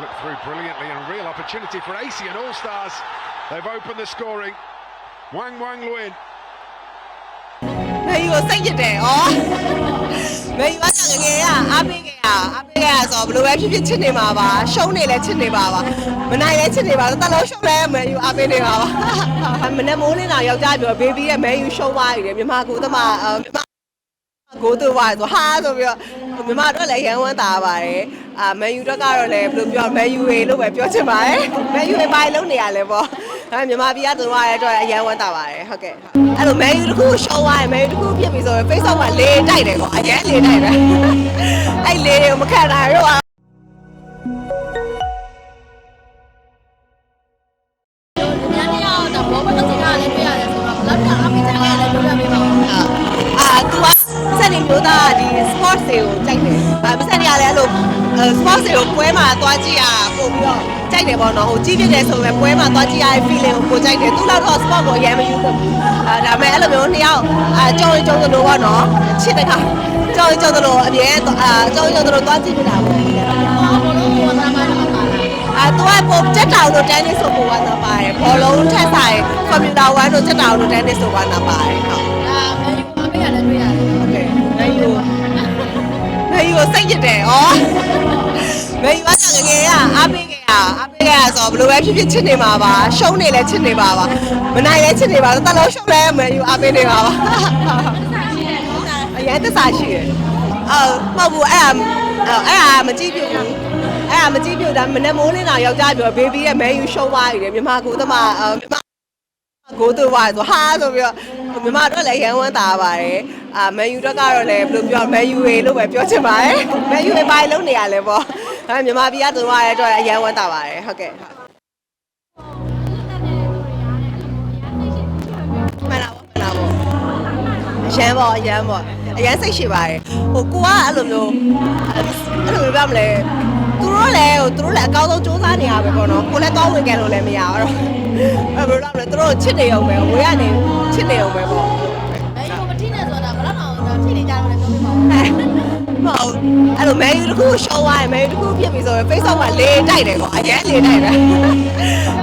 slipped through brilliantly and a real opportunity for AC and All Stars. They've opened the scoring. Wang Wang Luin. မေယူကိုစိတ်ညစ်တယ်ဩမေယူကငငယ်ရအားပေးခဲ့ရအားပေးခဲ့ရဆိုတော့ဘယ်လိုပဲဖြစ်ဖြစ်ချစ်နေမှာပါရှုံးနေလဲချစ်နေပါပါမနိုင်လဲချစ်နေပါတလုံးရှုံးလဲမေယူအားပေးနေပါပါမနေ့မိုးလင်းတော့ယောက်ျားပြောဘေဘီရဲ့မေယူရှုံးသွားပြီလေမြန်မာကိုသမားမြန်မာကိုတူပါဆိုဟာဆိုပြီးတော့မြန်မာတော့လည်းရန်ဝမ်းတာပါတယ် အာမေယူတော့ကတော့လည်းဘယ်လိုပြောမေယူရေလို့ပဲပြောချင်ပါတယ်မေယူရေပိုင်းလုံးနေရလဲပေါ့အဲမြန်မာပြည်ကတူရတဲ့အတွက်အရန်ဝမ်းတာပါတယ်ဟုတ်ကဲ့အဲ့လိုမေယူတစ်ခုရှုံးသွားရင်မေယူတစ်ခုပြစ်ပြီဆိုရင် Facebook မှာလေးတိုက်တယ်ကွာအရန်လေးတိုက်ပဲအဲ့လေးတွေကိုမခံနိုင်တော့ညနေရောက် နေမျိုးသားကဒီ sports တွေကိုကြိုက်တယ်။အာစက်နေရလဲအဲ့လို sports တွေကိုပွဲမှာသွားကြည့်ရပို့ပြီးတော့ကြိုက်တယ်ပေါ့နော်။ဟိုကြီးပြတယ်ဆိုပေမဲ့ပွဲမှာသွားကြည့်ရတဲ့ feeling ကိုကိုကြိုက်တယ်။ तू လောက်တော့ sport ကိုအရင်မယူဘူး။အာဒါပေမဲ့အဲ့လိုမျိုးနှစ်ယောက်အာကြောင်ကြောင်သလိုပေါ့နော်။ချစ်တဲ့ခါကြောင်ကြောင်သလိုအမြဲအာကြောင်ကြောင်သလိုသွားကြည့်နေတာပေါ့။ဘောဘောလုံးကိုသမားတော့ပါလားအာ तू ကပုံတက်တောင်တို့ tennis ဆိုပို့ဝါနာပါတယ်။ဘောလုံးထက်ဆိုင် computer ဝိုင်းတို့တက်တောင်တို့ tennis ဆိုဝါနာပါတယ်ဟုတ်။ မေယူကိုစိတ်ညစ်တယ်ဩမေယူကငငယ်ရအားပေးခဲ့ရအားပေးခဲ့ရဆိုတော့ဘယ်လိုပဲဖြစ်ဖြစ်ချစ်နေမှာပါရှုံးနေလဲချစ်နေပါပါမနိုင်လဲချစ်နေပါတလုံးရှုံးလဲမေယူအားပေးနေပါပါအရင်သစ္စာရှိတယ်အော်မဟုတ်ဘူးအဲ့ဒါအဲ့ဒါမကြည့်ပြဘူးအဲ့ဒါမကြည့်ပြဒါမနေ့မိုးလင်းတော့ယောက်ျားပြောဘေဘီရဲ့မေယူရှုံးသွားပြီလေမြန်မာကိုသမားမြန်မာ ကိုတူပါဆိုဟာဆိုပြီးတော့မြန်မာတော့လည်းရန်ဝမ်းတာပါတယ်အာမန်ယူတော့ကတော့လည်းဘယ်လိုပြောမန်ယူရေလို့ပဲပြောချင်ပါတယ်မန်ယူရေပိုင်းလုံးနေရလဲပေါ့အဲမြန်မာပြည်ကတူရတဲ့အတွက်အရန်ဝမ်းတာပါတယ်ဟုတ်ကဲ့ဟုတ်မှန်လားပေါ့မှန်လားပေါ့အရန်ပေါ့အရန်ပေါ့အရန်စိတ်ရှိပါတယ်ဟိုကိုကအဲ့လိုမျိုးအဲ့လိုမျိုးပြောမလဲ သူတို့လည်းဟိုသူတို့လည်းအကောင်းဆုံးစူးစမ်းနေရပဲပေါ့နော်ကိုလည်းတောင်းဝင်ကြလို့လည်းမရတော့အဲ့ဘယ်လိုလဲသူတို့ချစ်နေအောင်ပဲဝေးကနေချစ်နေအောင်ပဲပေါ့မဲယူမထင်းနေဆိုတာဘလောက်တော့ထိနေကြတယ်ပြောပြပါဦးမဟုတ်အဲ့လိုမဲယူတစ်ခုရှောင်းသွားရင်မဲယူတစ်ခုပြစ်ပြီဆိုရင် Facebook မှာလေးတိုက်တယ်ကွာအရင်လေးတိုက်ပဲ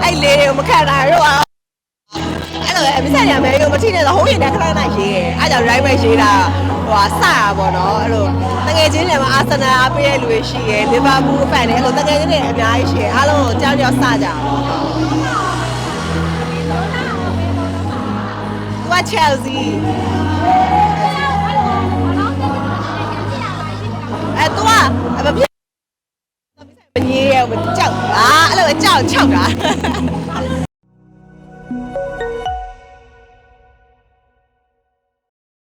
အဲ့လေးတွေကိုမခံနိုင်တော့အဲ့လိုအမဆက်ရမဲယူမထိနေတော့ဟိုးရင်လည်းခဏခဏရေးတယ်အဲ့ကြောင့် right ပဲရေးတာ ဟိုဟာစတာပေါ့နော်အဲ့လိုတကယ်ချင်းတွေမှာအာဆင်နယ်အားပေးတဲ့လူတွေရှိရယ်လီဗာပူးဖန်တွေအဲ့လိုတကယ်ချင်းတွေအများကြီးရှိရယ်အားလုံးကိုကြောက်ကြောက်စကြအောင်သူက Chelsea အဲ तू อ่ะမပြမငြင်းရဘူးကြောက်အာအဲ့လိုကြောက်ချောက်တာ